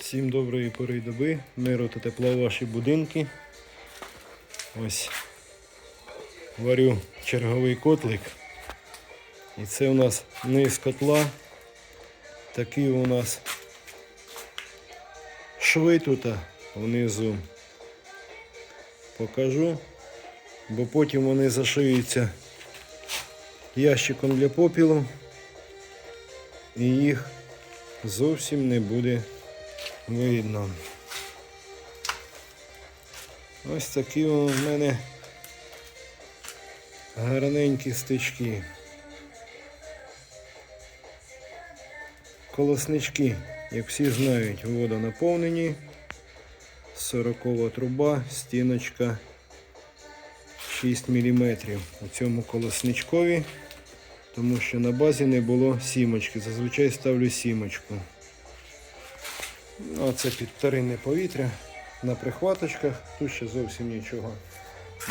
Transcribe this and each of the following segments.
Всім доброї пори доби, миру та тепла в ваші будинки. Ось варю черговий котлик. І це у нас низ котла. Такі у нас шви тут внизу. Покажу, бо потім вони зашиються ящиком для попілу і їх зовсім не буде видно. Ось такі у мене гарненькі стички. Колоснички, як всі знають, водонаповнені. 40 труба, стіночка 6 мм у цьому колосничкові, тому що на базі не було сімочки. Зазвичай ставлю сімочку. Ну, а це підторинне повітря на прихваточках. Тут ще зовсім нічого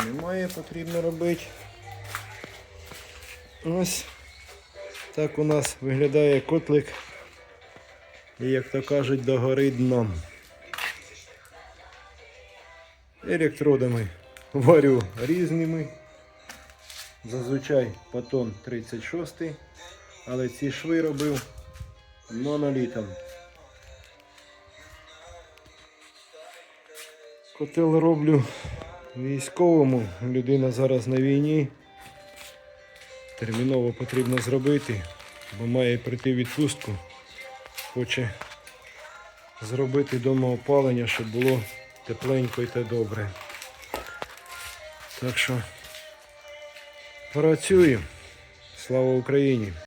немає, потрібно робити. Ось так у нас виглядає котлик. І як то кажуть, догори дном. Електродами варю різними. Зазвичай патон 36, але ці шви робив монолітом. Котел роблю військовому. Людина зараз на війні. Терміново потрібно зробити, бо має прийти відпустку. Хоче зробити дома опалення, щоб було тепленько і та добре. Так що працюємо. Слава Україні!